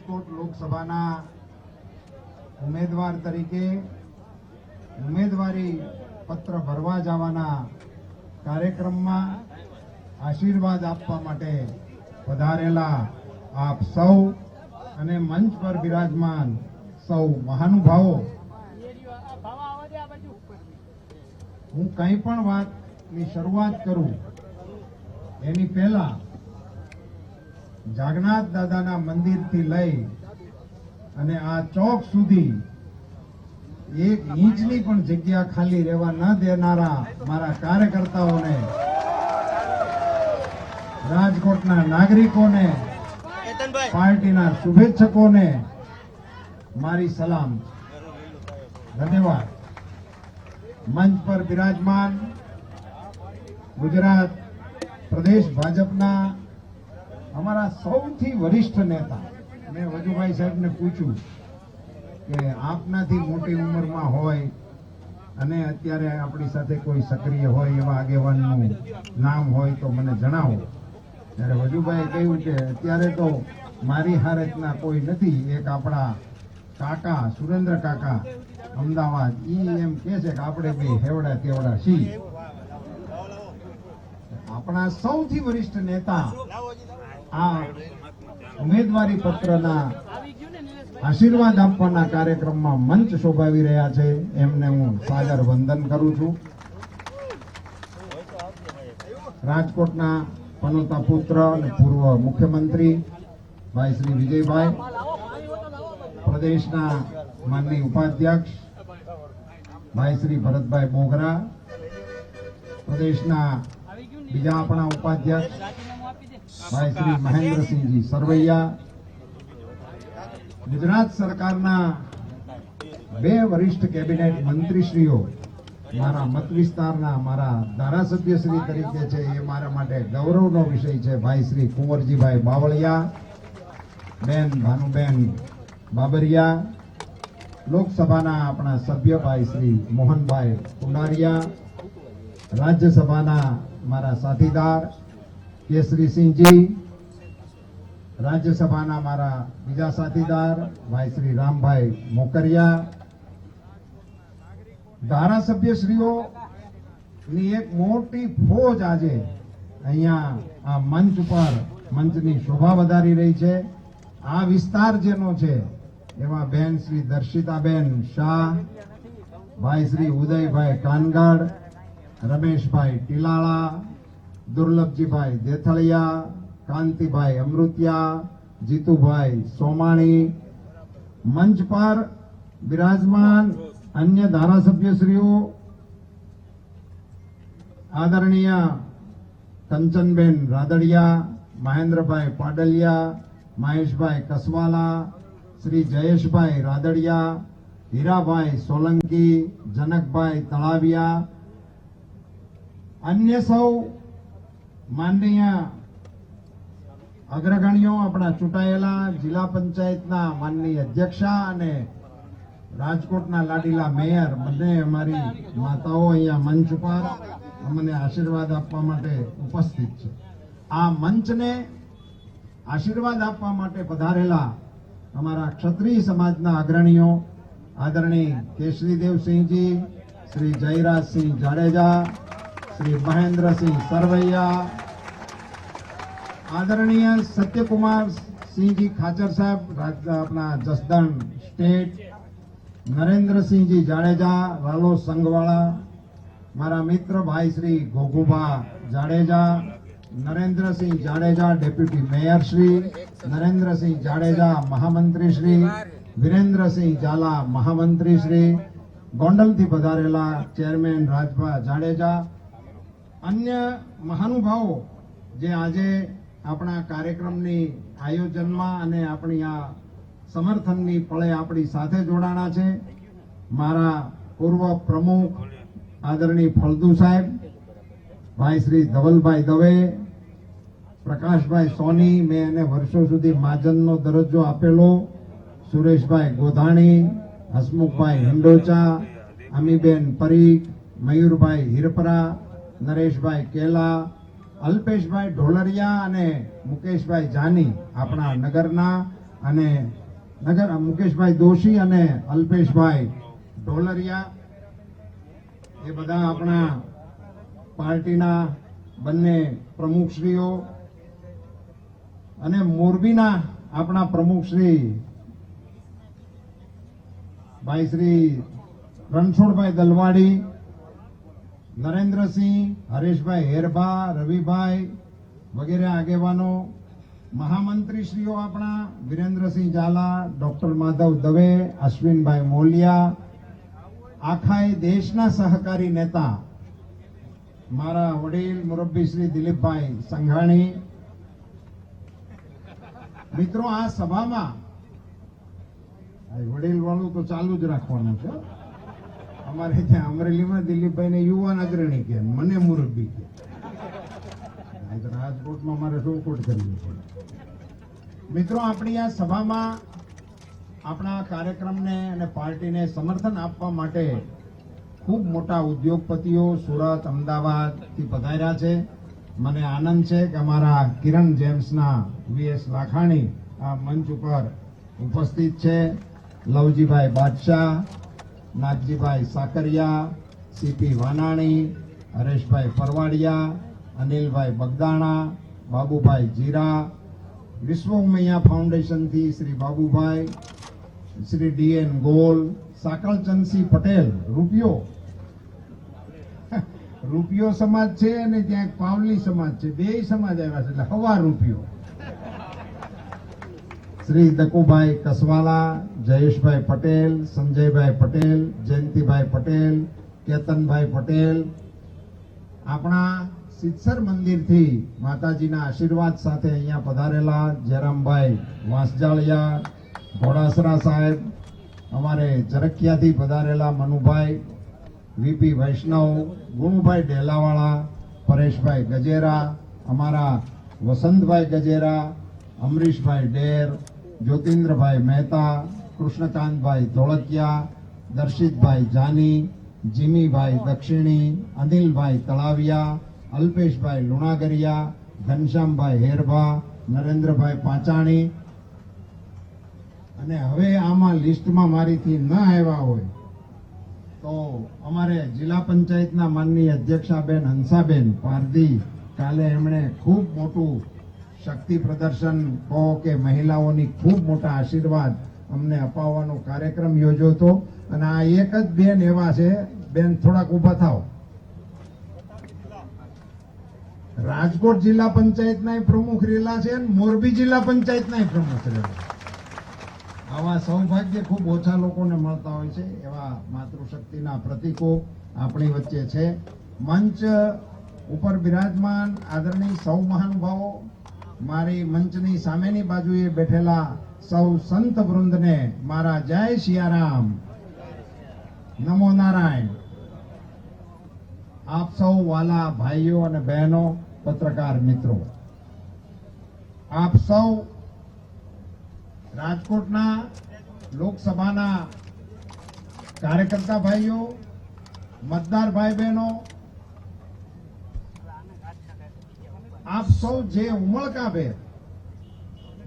રાજકોટ લોકસભાના ઉમેદવાર તરીકે ઉમેદવારી પત્ર ભરવા જવાના કાર્યક્રમમાં આશીર્વાદ આપવા માટે પધારેલા આપ સૌ અને મંચ પર બિરાજમાન સૌ મહાનુભાવો. હું કંઈ પણ વાતની શરૂઆત કરું, એની પહેલા જાગનાથ દાદાના મંદિરથી લઈ અને આ ચોક સુધી એક ઇંચની પણ જગ્યા ખાલી રહેવા ન દેનારા મારા કાર્યકર્તાઓને રાજકોટના નાગરિકોને પાર્ટીના શુભેચ્છકોને મારી સલામ. ધન્યવાદ. મંચ પર બિરાજમાન ગુજરાત પ્રદેશ ભાજપના અમારા સૌથી વરિષ્ઠ નેતા, મેં વજુભાઈ સાહેબને પૂછ્યું કે આપનાથી મોટી ઉંમરમાં હોય અને અત્યારે આપણી સાથે કોઈ સક્રિય હોય એવા આગેવાનનું નામ હોય તો મને જણાવો. ત્યારે વજુભાઈએ કહ્યું કે અત્યારે તો મારી હારતના કોઈ નથી, એક આપણા કાકા, સુરેન્દ્ર કાકા, અમદાવાદ, ઈ એમ કે છે કે આપણે બે હેવડા તેવડા છીએ. આપણા સૌથી વરિષ્ઠ નેતા આ ઉમેદવારી પત્રના આશીર્વાદ આપવાના કાર્યક્રમમાં મંચ શોભાવી રહ્યા છે. એમને હું સાદર વંદન કરું છું. રાજકોટના પનોતા પુત્ર અને પૂર્વ મુખ્યમંત્રી ભાઈ શ્રી વિજયભાઈ, પ્રદેશના માનની ઉપાધ્યક્ષ ભાઈ શ્રી ભરતભાઈ બોગરા, પ્રદેશના બીજા આપણા ઉપાધ્યક્ષ ભાઈ શ્રી મહેન્દ્રસિંહજી સરવૈયા. ગુજરાત સરકારના બે વરિષ્ઠ કેબિનેટ મંત્રીશ્રીઓ મારા મત વિસ્તારના મારા ધારાસભ્યશ્રી તરીકે છે એ મારા માટે ગૌરવનો વિષય છે ભાઈ શ્રી કુંવરજીભાઈ બાવળિયા, બેન ભાનુબેન બાબરિયા, લોકસભાના આપણા સભ્ય ભાઈ શ્રી મોહનભાઈ કુંડારિયા, રાજ્યસભાના મારા સાથીદાર કેસરીસિંહજી રાજ્યસભાના મારા બીજા સાથીદાર, ભાઈ શ્રી રામભાઈ મોકરિયા ધારાસભ્યશ્રીઓ ની એક મોટી ફોજ આજે અહીંયા આ મંચ ઉપર, મંચની શોભા વધારી રહી છે. આ વિસ્તાર જેનો છે એમાં બેન શ્રી દર્શિતાબેન શાહ, ભાઈ શ્રી ઉદયભાઈ કાનગડ, રમેશભાઈ ટીલાળા દુર્લભજીભાઈ દેથળિયા કાંતિભાઈ અમૃતિયા, જીતુભાઈ સોમાણી મંચ પર બિરાજમાન અન્ય ધારાસભ્યશ્રીઓ, આદરણીય કંચનબેન રાદડિયા, મહેન્દ્રભાઈ પાડલિયા, મહેશભાઈ કસવાલા, શ્રી જયેશભાઈ રાદડિયા, હીરાભાઈ સોલંકી, જનકભાઈ તળાવિયા, અન્ય સૌ માનનીય અગ્રગણ્યો આપણા ચૂંટાયેલા જિલ્લા પંચાયતના માનનીય અધ્યક્ષા અને રાજકોટના લાડીલા મેયર, બંને અમારી માતાઓ અહીંયા મંચ ઉપર અમને આશીર્વાદ આપવા માટે ઉપસ્થિત છે. આ મંચને આશીર્વાદ આપવા માટે પધારેલા અમારા ક્ષત્રિય સમાજના અગ્રણીઓ, આદરણીય કેશરીદેવસિંહજી શ્રી જયરાજસિંહ જાડેજા શ્રી મહેન્દ્રસિંહ સરવૈયા આદરણીય સત્યકુમાર સિંહજી ખાચર સાહેબ આપણા જસદણ સ્ટેટ, નરેન્દ્રસિંહજી જાડેજા રાલો સંઘવાળા મારા મિત્ર ભાઈ શ્રી ગોગુભા જાડેજા, નરેન્દ્રસિંહ જાડેજા, ડેપ્યુટી મેયર શ્રી, નરેન્દ્રસિંહ જાડેજા, મહામંત્રી શ્રી, વિરેન્દ્રસિંહ ઝાલા, મહામંત્રી શ્રી, ગોંડલથી પધારેલા ચેરમેન રાજભા જાડેજા અન્ય મહાનુભાવો જે આજે આપણા કાર્યક્રમની આયોજનમાં અને આપણી આ સમર્થનની પળે આપણી સાથે જોડાણા છે. મારા પૂર્વ પ્રમુખ આદરણીય ફળદુ સાહેબ, ભાઈ શ્રી ધવલભાઈ દવે, પ્રકાશભાઈ સોની, મેં એને વર્ષો સુધી મહાજનનો દરજ્જો આપેલો, સુરેશભાઈ ગોધાણી, હસમુખભાઈ હિંડોચા, અમીબેન પરીખ, મયુરભાઈ હિરપરા નરેશભાઈ કેલા, અલ્પેશભાઈ ઢોલરિયા અને મુકેશભાઈ જાની આપણા નગરના અને નગર, મુકેશભાઈ દોશી અને અલ્પેશભાઈ ઢોલરિયા. એ બધા આપણા પાર્ટીના બંને પ્રમુખશ્રીઓ અને મોરબીના આપણા પ્રમુખશ્રી ભાઈ શ્રી રણછોડભાઈ દલવાડી નરેન્દ્રસિંહ, હરેશભાઈ હેરભા, રવિભાઈ વગેરે આગેવાનો, મહામંત્રીશ્રીઓ આપણા, વિરેન્દ્રસિંહ ઝાલા, ડોક્ટર માધવ દવે, અશ્વિનભાઈ મોલિયા, આખા દેશના સહકારી નેતા, મારા વડીલ મુરબ્બી શ્રી દિલીપભાઈ સંઘાણી. મિત્રો, આ સભામાં વડીલ વાળું તો ચાલુ જ રાખવાનું છે અમારે ત્યાં અમરેલીમાં દિલીપભાઈ ને યુવાન અગ્રણી કે, મને મુરબ્બી કે. રાજકોટમાં મારે રોકોટ કરવી પડે. મિત્રો, આપણી આ સભામાં આપણા કાર્યક્રમને અને પાર્ટીને સમર્થન આપવા માટે ખૂબ મોટા ઉદ્યોગપતિઓ સુરત, અમદાવાદથી પધાર્યા છે. મને આનંદ છે કે અમારા કિરણ જેમ્સના વીએસ લાખાણી આ મંચ ઉપર ઉપસ્થિત છે. લવજીભાઈ બાદશાહ નાગજીભાઈ સાકરિયા સીપી વાનાણી, હરેશભાઈ પરવાડિયા અનિલભાઈ બગદાણા, બાબુભાઈ જીરા વિશ્વમૈયા ફાઉન્ડેશનથી શ્રી બાબુભાઈ, શ્રી ડીએન ગોલ સાકળચંદસિંહ પટેલ, રૂપિયો. રૂપિયો સમાજ છે અને ત્યાં એક પાવલી સમાજ છે. બે સમાજ આવ્યા છે, એટલે હવા રૂપિયો. શ્રી દકુભાઈ કસવાલા, જયેશભાઈ પટેલ, સંજયભાઈ પટેલ, જયંતિભાઈ પટેલ, કેતનભાઈ પટેલ. આપણા સિત્સર મંદિરથી માતાજીના આશીર્વાદ સાથે અહીંયા પધારેલા જયરામભાઈ વાંસજાળિયા ઘોડાસરા સાહેબ, અમારે ચરખિયાથી પધારેલા મનુભાઈ, વીપી વૈષ્ણવ, ગુણભાઈ ડેલાવાળા, પરેશભાઈ ગજેરા, અમારા વસંતભાઈ ગજેરા, અમરીશભાઈ ડેર જ્યોતિન્દ્રભાઈ મહેતા, કૃષ્ણકાંતભાઈ ધોળકિયા, દર્શિતભાઈ જાની, જીમીભાઈ દક્ષિણી, અનિલભાઈ તળાવિયા, અલ્પેશભાઈ લુણાગરિયા, ઘનશ્યામભાઈ હેરભા, નરેન્દ્રભાઈ પાંચાણી. અને હવે આમાં લિસ્ટમાં મારીથી ન આવ્યા હોય, તો અમારે જિલ્લા પંચાયતના માનની અધ્યક્ષાબેન હંસાબેન પારધી કાલે એમણે ખૂબ મોટું શક્તિ પ્રદર્શન કહો કે મહિલાઓની ખૂબ મોટા આશીર્વાદ અમને અપાવવાનો કાર્યક્રમ યોજ્યો હતો. અને આ એક જ બેન એવા છે. બેન થોડાક ઊભા થાવ રાજકોટ જિલ્લા પંચાયતના પ્રમુખ રેલા છે મોરબી જિલ્લા પંચાયતના પ્રમુખ રેલા આવા સૌભાગ્ય ખૂબ ઓછા લોકોને મળતા હોય છે એવા માતૃશક્તિના પ્રતીકો આપણી વચ્ચે છે. મંચ ઉપર બિરાજમાન આદરણીય સૌ મહાનુભાવો મારી મંચની સામેની બાજુએ બેઠેલા સૌ સંત વૃંદને મારા જય સિયારામ નમો નારાયણ. આપ સૌ વાલા ભાઈઓ અને બહેનો, પત્રકાર મિત્રો. આપ સૌ રાજકોટના લોકસભાના કાર્યકર્તા ભાઈઓ, મતદાર ભાઈ બહેનો આપ સૌ જે ઉમળકાભેર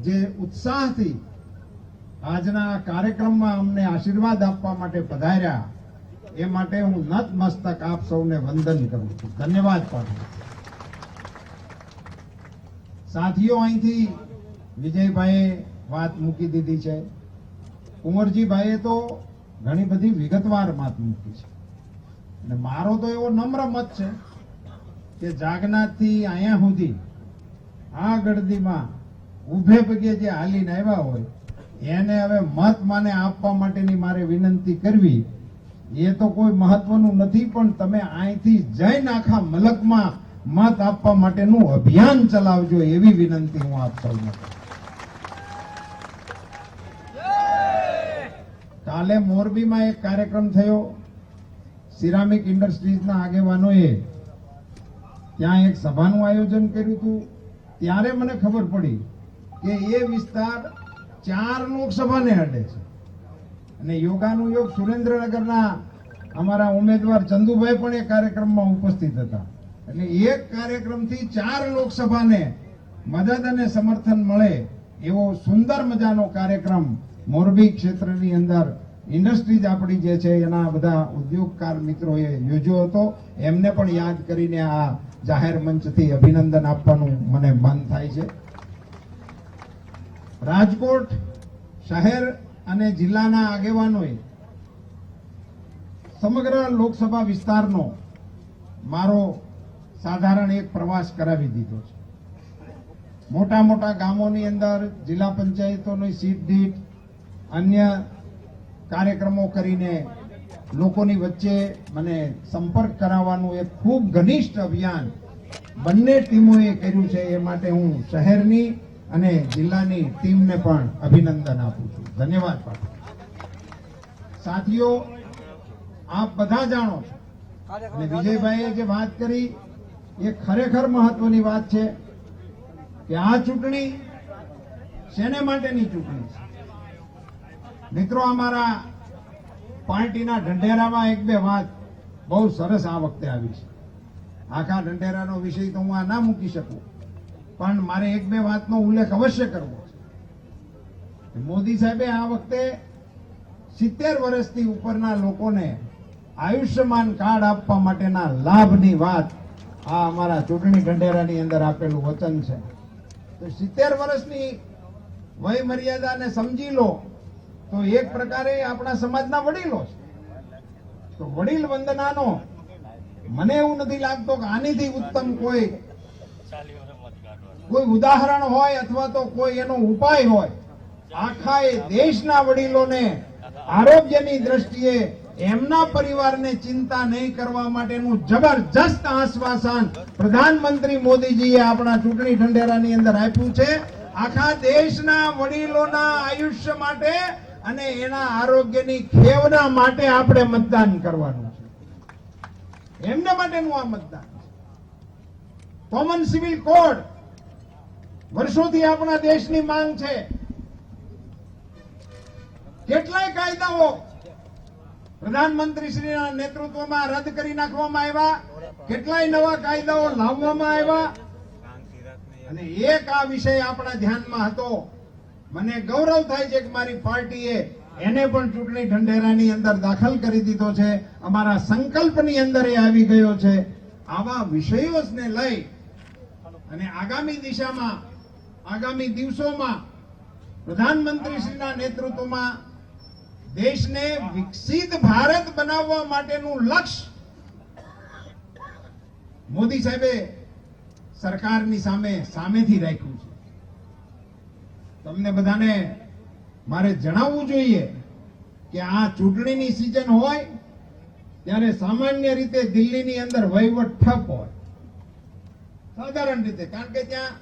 જે ઉત્સાહથી આજના કાર્યક્રમમાં અમને આશીર્વાદ આપવા માટે પધાર્યા, એ માટે હું નતમસ્તક આપ સૌને વંદન કરું છું. ધન્યવાદ પાઠવું સાથીઓ, અહીંથી વિજયભાઈએ વાત મૂકી દીધી છે. કુંવરજીભાઈએ તો ઘણી બધી વિગતવાર વાત મૂકી છે. અને મારો તો એવો નમ્ર મત છે કે જાગનાથથી અહીંયા સુધી આ ગળદીમાં ઉભે પગે જે હાલીને આવ્યા હોય, એને હવે મત માને આપવા માટેની મારે વિનંતી કરવી. એ તો કોઈ મહત્વનું નથી, પણ તમે અહીંથી જઈને આખા મલકમાં મત આપવા માટેનું અભિયાન ચલાવજો એવી વિનંતી હું આપ સૌને કાલે મોરબીમાં એક કાર્યક્રમ થયો. સિરામિક ઇન્ડસ્ટ્રીઝના આગેવાનોએ ત્યાં એક સભાનું આયોજન કર્યું હતું. ત્યારે મને ખબર પડી કે એ વિસ્તાર ચાર લોકસભાને અડે છે. અને યોગાનું યોગ સુરેન્દ્રનગરના અમારા ઉમેદવાર ચંદુભાઈ પણ એ કાર્યક્રમમાં ઉપસ્થિત હતા. એટલે એક કાર્યક્રમથી ચાર લોકસભાને મદદ અને સમર્થન મળે એવો સુંદર મજાનો કાર્યક્રમ મોરબી ક્ષેત્રની અંદર ઇન્ડસ્ટ્રીઝ આપણી જે છે, એના બધા ઉદ્યોગકાર મિત્રોએ યોજ્યો હતો. એમને પણ યાદ કરીને આ જાહેર મંચથી અભિનંદન આપવાનું મને મન થાય છે. રાજકોટ શહેર અને જિલ્લાના આગેવાનોએ સમગ્ર લોકસભા વિસ્તારનો મારો સાધારણ એક પ્રવાસ કરાવી દીધો છે. મોટા મોટા ગામોની અંદર જિલ્લા પંચાયતોની સીટ દીઠ અન્ય કાર્યક્રમો કરીને લોકોની વચ્ચે મને સંપર્ક કરાવવાનું એક ખૂબ ઘનિષ્ઠ અભિયાન બંને ટીમોએ કર્યું છે એ માટે હું શહેરની અને જિલ્લાની ટીમને પણ અભિનંદન આપું છું. ધન્યવાદ પાઠવું સાથીઓ, આપ બધા જાણો છો. અને વિજયભાઈએ જે વાત કરી, એ ખરેખર મહત્વની વાત છે કે આ ચૂંટણી શેને માટેની ચૂંટણી છે? મિત્રો, અમારા પાર્ટીના ઢંઢેરામાં એક બે વાત બહુ સરસ આ વખતે આવી છે. આખા ઢંઢેરાનો વિષય તો હું આ ના મૂકી શકું, પણ મારે એક બે વાતનો ઉલ્લેખ અવશ્ય કરવો છે. મોદી સાહેબે આ વખતે સિત્તેર વર્ષથી ઉપરના લોકોને આયુષ્યમાન કાર્ડ આપવા માટેના લાભની વાત આ અમારા ચૂંટણી ઢંઢેરાની અંદર આપેલું વચન છે. તો સિત્તેર વર્ષની વય મર્યાદાને સમજી લો તો એક પ્રકારે આપણા સમાજના વડીલો છે. તો વડીલ વંદનાનો મને એવું નથી લાગતો કે આનીથી ઉત્તમ કોઈ કોઈ ઉદાહરણ હોય અથવા તો કોઈ એનો ઉપાય હોય. આખા એ દેશના વડીલોને આરોગ્યની દ્રષ્ટિએ એમના પરિવારને ચિંતા નહીં કરવા માટેનું જબરજસ્ત આશ્વાસન પ્રધાનમંત્રી મોદીજીએ આપણા ચૂંટણી ઢંઢેરાની અંદર આપ્યું છે. આખા દેશના વડીલોના આયુષ્ય માટે અને એના આરોગ્યની ખેવના માટે આપણે મતદાન કરવાનું છે. એમને માટેનું આ મતદાન કોમન સિવિલ કોડ વર્ષોથી આપણા દેશની માંગ છે. કેટલાય કાયદાઓ પ્રધાનમંત્રી શ્રીના નેતૃત્વમાં રદ કરી નાખવામાં આવ્યા, કેટલાય નવા કાયદાઓ લાવવામાં આવ્યા. અને એક આ વિષય આપણા ધ્યાનમાં હતો. મને ગૌરવ થાય છે કે મારી પાર્ટીએ એને પણ ચૂંટણી ઢંઢેરાની અંદર દાખલ કરી દીધો છે. અમારા સંકલ્પની અંદર એ આવી ગયો છે. આવા વિષયોને લઈ અને આગામી દિશામાં, આગામી દિવસોમાં પ્રધાનમંત્રી શ્રીના નેતૃત્વમાં દેશને વિકસિત ભારત બનાવવા માટેનું લક્ષ્ય મોદી સાહેબે સરકારની સામે સામેથી રાખ્યું છે. તમને બધાને મારે જણાવવું જોઈએ કે આ ચૂંટણીની સિઝન હોય, ત્યારે સામાન્ય રીતે દિલ્હીની અંદર વહીવટ ઠપ હોય. સાધારણ રીતે, કારણ કે ત્યાં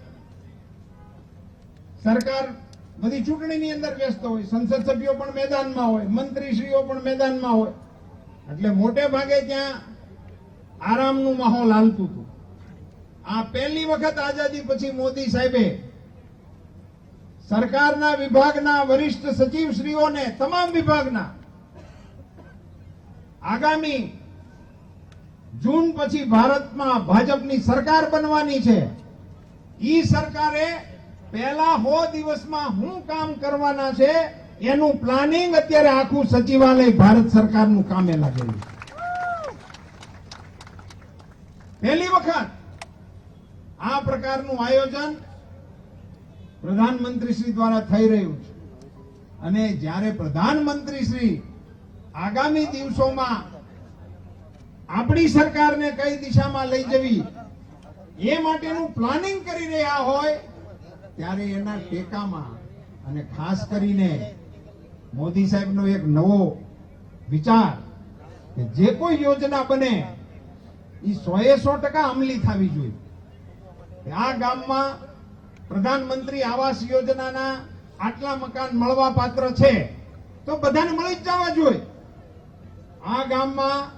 સરકાર બધી ચૂંટણીની અંદર વ્યસ્ત હોય, સંસદ સભ્યો પણ મેદાનમાં હોય, મંત્રીશ્રીઓ પણ મેદાનમાં હોય. એટલે મોટે ભાગે ત્યાં આરામનું માહોલ હાલતું હતું. આ પહેલી વખત આઝાદી પછી મોદી સાહેબે સરકારના વિભાગના વરિષ્ઠ સચિવશ્રીઓને, તમામ વિભાગના, આગામી જૂન પછી ભારતમાં ભાજપની સરકાર બનવાની છે. ઈ સરકારે પહેલા હો દિવસમાં શું કામ કરવાના છે, એનું પ્લાનિંગ અત્યારે આખું સચિવાલય ભારત સરકારનું કામે લાગેલું પહેલી વખત આ પ્રકારનું આયોજન પ્રધાનમંત્રી શ્રી દ્વારા થઈ રહ્યું છે. અને જ્યારે પ્રધાનમંત્રી શ્રી આગામી દિવસોમાં આપણી સરકારને કઈ દિશામાં લઈ જવી, એ માટેનું પ્લાનિંગ કરી રહ્યા હોય, ત્યારે એના ટેકામાં અને ખાસ કરીને મોદી સાહેબનો એક નવો વિચાર કે જે કોઈ યોજના બને એ સો એ સો ટકા અમલી થવી જોઈએ. આ ગામમાં પ્રધાનમંત્રી આવાસ યોજનાના આટલા મકાન મળવા પાત્ર છે, તો બધાને મળી જ જવા જોઈએ. આ ગામમાં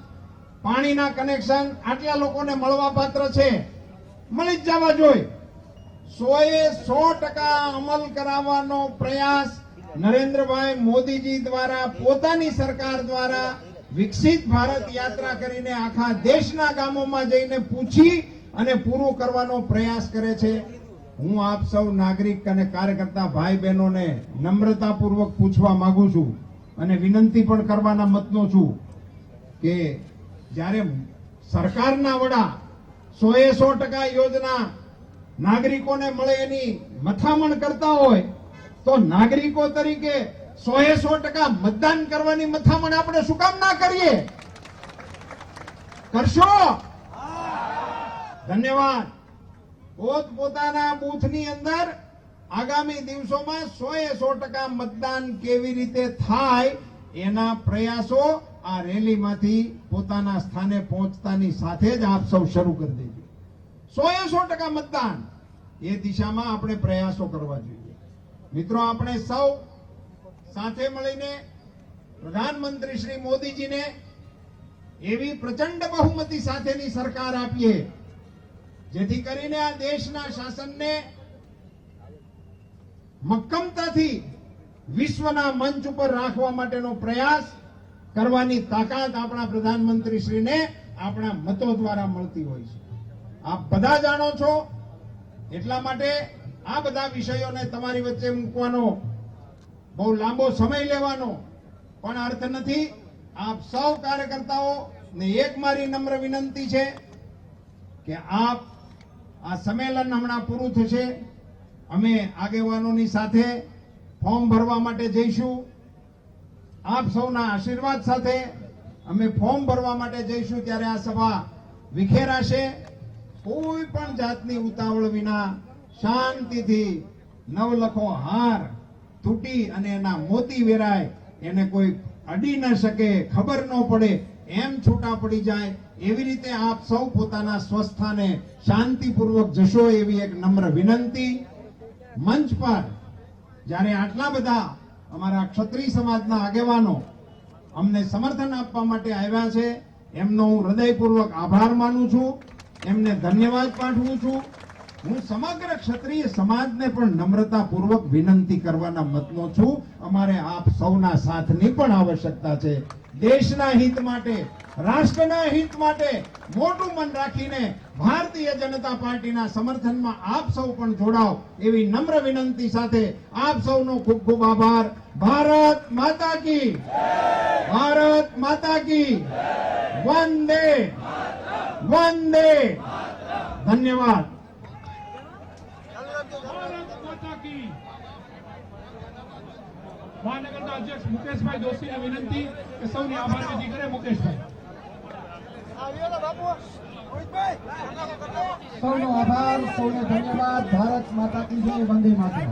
પાણીના કનેક્શન આટલા લોકોને મળવા પાત્ર છે, મળી જ જવા જોઈએ. સોએ સો ટકા અમલ કરાવવાનો પ્રયાસ નરેન્દ્રભાઈ મોદીજી દ્વારા, પોતાની સરકાર દ્વારા વિકસિત ભારત યાત્રા કરીને આખા દેશના ગામોમાં જઈને પૂછી અને પૂરું કરવાનો પ્રયાસ કરે છે. હું આપ સૌ નાગરિક અને કાર્યકર્તા ભાઈ બહેનોને નમ્રતાપૂર્વક પૂછવા માંગુ છું અને વિનંતી પણ કરવાના મતનો છું કે જ્યારે સરકારના વડા સોએ સો ટકા યોજના નાગરિકોને મળે એની મથામણ કરતા હોય, તો નાગરિકો તરીકે સોએ સો ટકા મતદાન કરવાની મથામણ આપણે શું કામ ના કરીએ? કરશો? ધન્યવાદ. પોત પોતાના બૂથની અંદર આગામી દિવસોમાં સો એ સો ટકા મતદાન કેવી રીતે થાય એના પ્રયાસો આ રેલીમાંથી પોતાના સ્થાને પહોંચતાની સાથે જ આપ સૌ શરૂ કરી દેજો. સો એ સો ટકા મતદાન એ દિશામાં આપણે પ્રયાસો કરવા જોઈએ. મિત્રો, આપણે સૌ સાથે મળીને પ્રધાનમંત્રી શ્રી મોદીજીને એવી પ્રચંડ બહુમતી સાથેની સરકાર આપીએ જેથી કરીને આ દેશના શાસનને મક્કમતાથી વિશ્વના મંચ ઉપર રાખવા માટેનો પ્રયાસ કરવાની તાકાત આપણા પ્રધાનમંત્રી શ્રીને આપણા મતો દ્વારા મળતી હોય છે. આપ બધા જાણો છો, એટલા માટે આ બધા વિષયોને તમારી વચ્ચે મૂકવાનો બહુ લાંબો સમય લેવાનો પણ અર્થ નથી. આપ સૌ કાર્યકર્તાઓ ને એક મારી નમ્ર વિનંતી છે કે આપ આ સંમેલન હમણાં પૂરું થશે. અમે આગેવાનોની સાથે ફોર્મ ભરવા માટે જઈશું. આપ સૌના આશીર્વાદ સાથે અમે ફોર્મ ભરવા માટે જઈશું ત્યારે આ સભા વિખેરાશે. કોઈ પણ જાતની ઉતાવળ વિના શાંતિથી નવલખો હાર તૂટી અને એના મોતી વેરાય એને કોઈ અડી ન શકે, ખબર ન પડે, એમ છૂટા પડી જાય એવી રીતે આપ સૌ પોતાના સ્વસ્થાને શાંતિપૂર્વક જશો એવી એક નમ્ર વિનંતી. મંચ પર જ્યારે આટલા બધા અમારા ક્ષત્રિય સમાજના આગેવાનો અમને સમર્થન આપવા માટે આવ્યા છે, એમનો હું હૃદયપૂર્વક આભાર માનું છું, એમને ધન્યવાદ પાઠવું છું. હું સમગ્ર ક્ષત્રિય સમાજને પણ નમ્રતાપૂર્વક વિનંતી કરવાના મતનો છું. અમારે આપ સૌના સાથની પણ આવશ્યકતા છે. દેશના હિત માટે રાષ્ટ્રના હિત માટે મોટું મન રાખીને ભારતીય જનતા પાર્ટીના સમર્થનમાં આપ સૌ પણ જોડાઓ એવી નમ્ર વિનંતી સાથે આપ સૌનો ખૂબ ખૂબ આભાર. ભારત માતા કી. ભારત માતા કી. વંદે. વંદે. ધન્યવાદ. મહાનગરના અધ્યક્ષ મુકેશભાઈ જોશીને વિનંતી કે સૌની આભાર કરે મુકેશભાઈ. સૌનો આભાર સૌને ધન્યવાદ. ભારત માતા કી જય વંદે માતા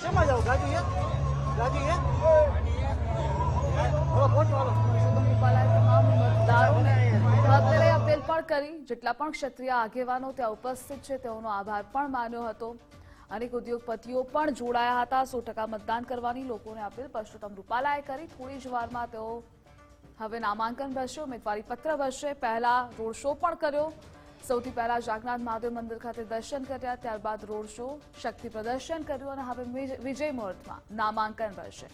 શેમાં જાવ ગાજુ હે. ગાજુ હાલો પણ કરી જેટલા પણ ક્ષત્રિય આગેવાનો ત્યાં ઉપસ્થિત છે, તેઓનો આભાર પણ માન્યો હતો. અનેક ઉદ્યોગપતિઓ પણ જોડાયા હતા. સો મતદાન કરવાની લોકોને અપીલ પરસોત્તમ રૂપાલાએ કરી. થોડી જ વારમાં તેઓ હવે નામાંકન ભરશે, ઉમેદવારી પત્ર ભરશે. પહેલા રોડ શો પણ કર્યો. સૌથી પહેલા જાગનાથ મહાદેવ મંદિર ખાતે દર્શન કર્યા. ત્યારબાદ રોડ શો, શક્તિ પ્રદર્શન કર્યું અને હવે વિજય મુહૂર્તમાં નામાંકન ભરશે.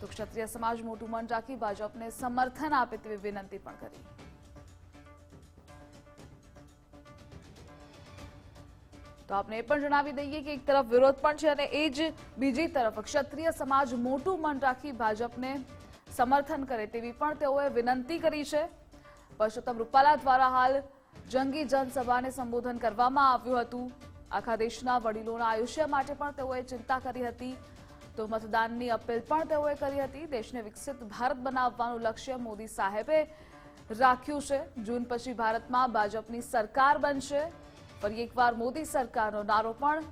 તો ક્ષત્રિય સમાજ મોટું મન રાખી ભાજપને સમર્થન આપે તેવી વિનંતી પણ કરી. તો આપણે એ પણ જણાવી દઈએ કે એક તરફ વિરોધ પણ છે અને એ જ બીજી તરફ ક્ષત્રિય સમાજ મોટું મન રાખી ભાજપને સમર્થન કરે તેવી પણ તેઓએ વિનંતી કરી છે. પરસોત્તમ રૂપાલા દ્વારા હાલ જંગી જનસભાને સંબોધન કરવામાં આવ્યું હતું. આખા દેશના વડીલોના આયુષ્ય માટે પણ તેઓએ ચિંતા કરી હતી. તો મતદાનની અપીલ પણ તેઓએ કરી હતી. દેશને વિકસિત ભારત બનાવવાનું લક્ષ્ય મોદી સાહેબે રાખ્યું છે. જૂન પછી ભારતમાં ભાજપની સરકાર બનશે. ફરી એકવાર મોદી સરકારનો નારો પણ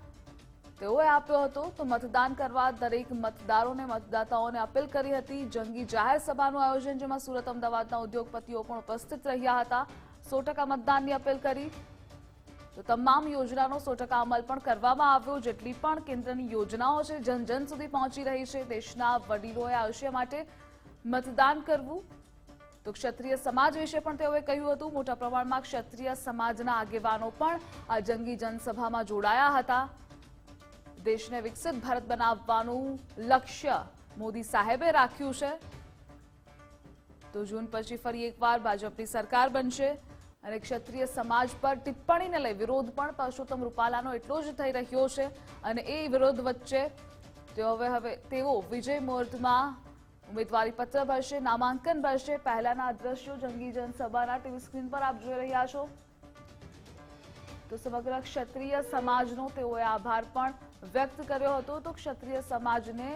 તેઓએ આપ્યો હતો. તો મતદાન કરવા દરેક મતદારોને, મતદાતાઓને અપીલ કરી હતી. જંગી જાહેર સભાનું આયોજન, જેમાં સુરત, અમદાવાદના ઉદ્યોગપતિઓ પણ ઉપસ્થિત રહ્યા હતા. સો મતદાનની અપીલ કરી. તો તમામ યોજનાનો સો અમલ પણ કરવામાં આવ્યો, જેટલી પણ કેન્દ્રની યોજનાઓ છે, જન જન સુધી પહોંચી રહી છે. દેશના વડીલોએ આયુષ્ય માટે મતદાન કરવું તો ક્ષત્રિય સમાજ વિશે પણ તેઓએ કહ્યું હતું. મોટા પ્રમાણમાં ક્ષત્રિય સમાજના આગેવાનો પણ આ જંગી જનસભામાં જોડાયા હતા. દેશને વિકસિત ભારત બનાવવાનું લક્ષ્ય મોદી સાહેબે રાખ્યું છે. તો જૂન પછી ફરી એકવાર ભાજપની સરકાર બનશે અને ક્ષત્રિય સમાજ પર ટિપ્પણીને લઈ વિરોધ પણ પરસોત્તમ રૂપાલાનો એટલો જ થઈ રહ્યો છે અને એ વિરોધ વચ્ચે તેઓ હવે તેઓ વિજય મુહૂર્તમાં ઉમેદવારી પત્ર ભરશે, નામાંકન ભરશે. પહેલાના દ્રશ્યો જંગી જનસભાના ટીવી સ્ક્રીન પર આપ જોઈ રહ્યા છો. તો સમગ્ર ક્ષત્રિય સમાજનો તેઓએ આભાર પણ વ્યક્ત કર્યો હતો. તો ક્ષત્રિય સમાજને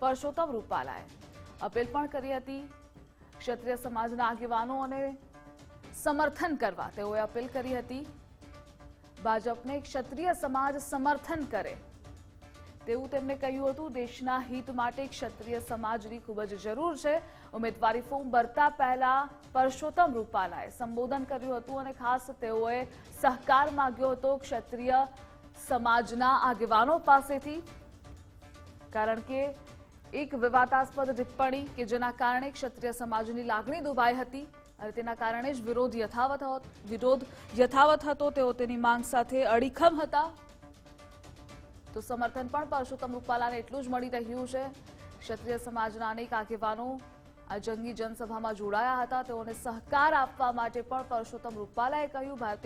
પરસોત્તમ રૂપાલાએ અપીલ પણ કરી હતી. ક્ષત્રિય સમાજના આગેવાનો અને સમર્થન કરવા તેઓએ અપીલ કરી હતી. ભાજપને ક્ષત્રિય સમાજ સમર્થન કરે તેવું તેમણે કહ્યું હતું, દેશના હિત માટે ક્ષત્રિય સમાજની ખૂબ જ જરૂર છે. ઉમેદવારી ફોર્મ ભરતા પહેલા પરસોત્તમ રૂપાલાએ સંબોધન કર્યું હતું અને ખાસ તેઓએ સહકાર માંગ્યો હતો ક્ષત્રિય સમાજના આગેવાનો પાસેથી, કારણ કે એક વિવાદાસ્પદ ટિપ્પણી કે જેના કારણે ક્ષત્રિય સમાજની લાગણી દુભાઈ હતી અને તેના કારણે જ વિરોધ યથાવત વિરોધ યથાવત હતો, તેઓ તેની માંગ સાથે અડીખમ હતા. તો સમર્થન પણ પરસોત્તમ રૂપાલાને એટલું જ મળી રહ્યું છે. ક્ષત્રિય સમાજના અનેક આગેવાનો આ જંગી જનસભામાં જોડાયા હતા. તેઓને સહકાર આપવા માટે પણ પરસોત્તમ રૂપાલાએ કહ્યું, ભારતીય